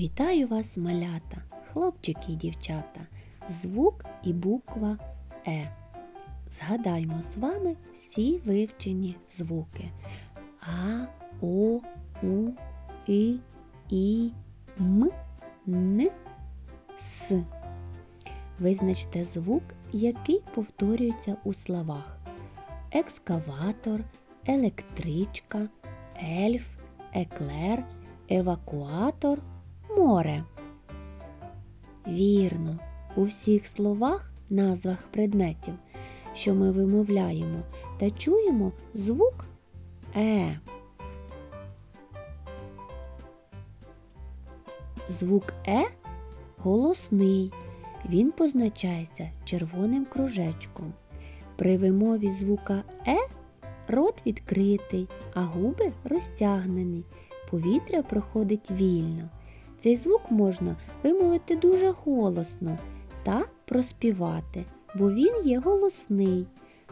Вітаю вас, малята, хлопчики і дівчата, звук і буква Е. Згадаймо з вами всі вивчені звуки А, О, У, И, І, М, Н, С. Визначте звук, який повторюється у словах. Екскаватор, електричка, ельф, еклер, евакуатор, море. Вірно, у всіх словах, назвах предметів, що ми вимовляємо та чуємо звук Е. Звук Е голосний. Він позначається червоним кружечком. При вимові звука Е рот відкритий, а губи розтягнені. Повітря проходить вільно. Цей звук можна вимовити дуже голосно та проспівати, бо він є голосний.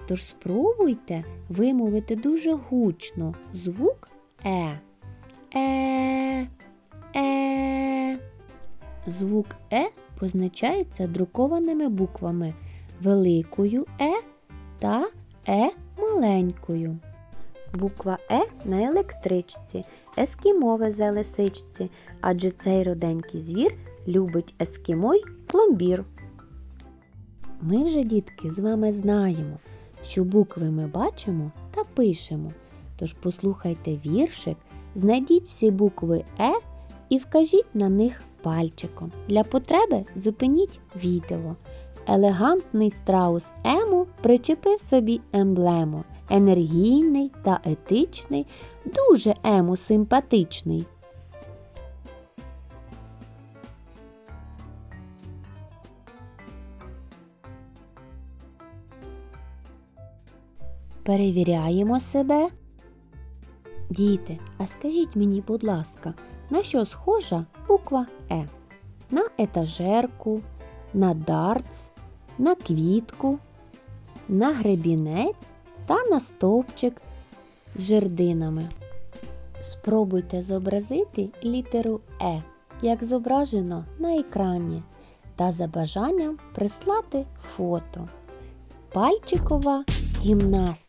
Тож спробуйте вимовити дуже гучно звук Е. Е. Е. Звук Е позначається друкованими буквами великою Е та Е маленькою. Буква Е на електричці, ескімо везе лисичці, адже цей роденький звір любить ескімо й пломбір. Ми вже, дітки, з вами знаємо, що букви ми бачимо та пишемо. Тож послухайте віршик, знайдіть всі букви Е і вкажіть на них пальчиком. Для потреби зупиніть відео. Елегантний страус Ему причепив собі емблему. Енергійний та етичний, дуже ему симпатичний. Перевіряємо себе. Діти, а скажіть мені, будь ласка, на що схожа буква Е? На етажерку, на дартс, на квітку, на гребінець та на стовпчик з жердинами. Спробуйте зобразити літеру Е, як зображено на екрані, та за бажанням прислати фото. Пальчикова гімнастика.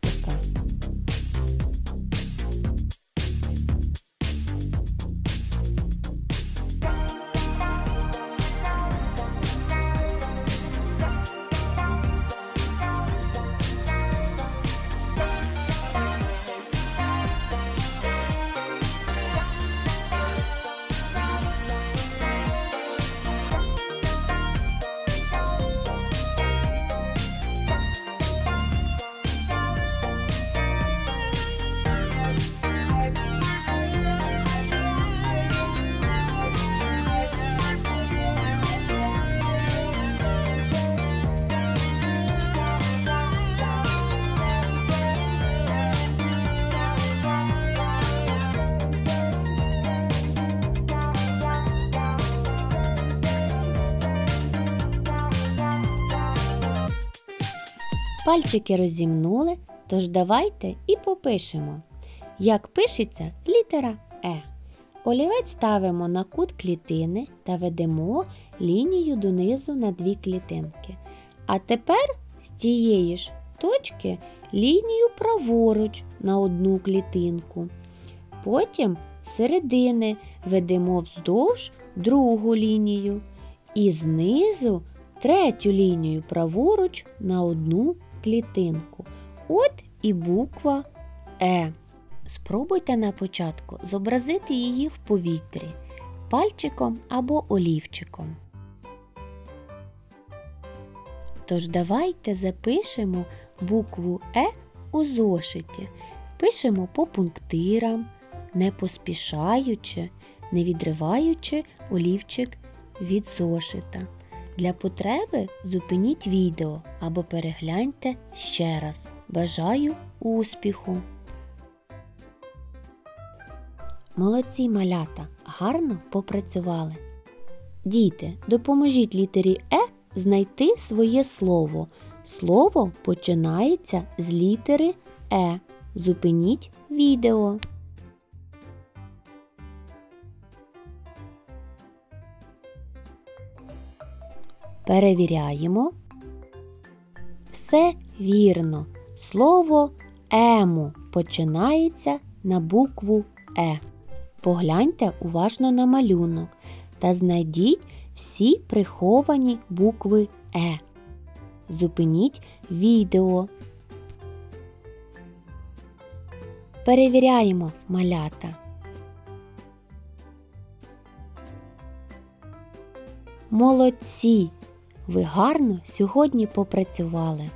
Пальчики розімнули, тож давайте і попишемо. Як пишеться літера Е. Олівець ставимо на кут клітини та ведемо лінію донизу на дві клітинки. А тепер з цієї ж точки лінію праворуч на одну клітинку. Потім середини ведемо вздовж другу лінію і знизу третю лінію праворуч на одну клітинку. От і буква Е. Спробуйте на початку зобразити її в повітрі пальчиком або олівчиком. Тож давайте запишемо букву Е у зошиті. Пишемо по пунктирам, не поспішаючи, не відриваючи олівчик від зошита. Для потреби зупиніть відео або перегляньте ще раз. Бажаю успіху! Молодці малята гарно попрацювали. Діти, допоможіть літері Е знайти своє слово. Слово починається з літери Е. Зупиніть відео. Перевіряємо. Все вірно. Слово ему починається на букву Е. Погляньте уважно на малюнок та знайдіть всі приховані букви Е. Зупиніть відео. Перевіряємо малята. Молодці! Ви гарно сьогодні попрацювали.